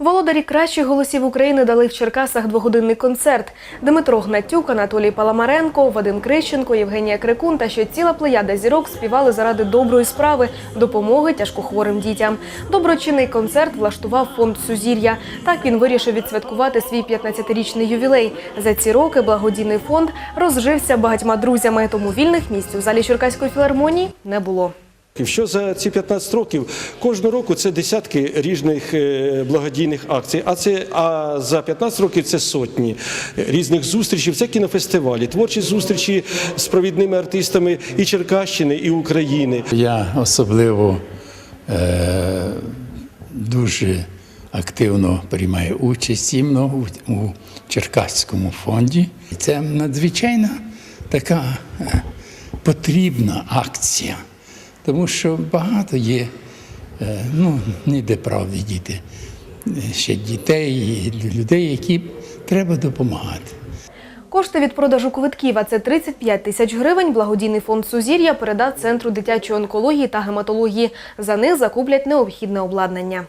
Володарі кращих голосів України дали в Черкасах двогодинний концерт. Дмитро Гнатюк, Анатолій Паламаренко, Вадим Крищенко, Євгенія Крикун та ще ціла плеяда зірок співали заради доброї справи допомоги тяжкохворим дітям. Доброчинний концерт влаштував фонд Сузір'я. Так він вирішив відсвяткувати свій 15-річний ювілей. За ці роки благодійний фонд розжився багатьма друзями, тому вільних місць у залі Черкаської філармонії не було. Що за ці 15 років кожного року це десятки різних е, благодійних акцій. А це а за 15 років це сотні різних зустрічей. Це кінофестивалі, творчі зустрічі з провідними артистами і Черкащини, і України. Я особливо е, дуже активно приймаю участь іменно у, Черкаському фонді. Це надзвичайно така е, потрібна акція, тому що багато є е, ну, ніде правди діти, ще дітей, людей, які треба допомагати. Кошти від продажу квитків, а це 35 тисяч гривень, благодійний фонд Сузір'я передав Центру дитячої онкології та гематології. За них закуплять необхідне обладнання.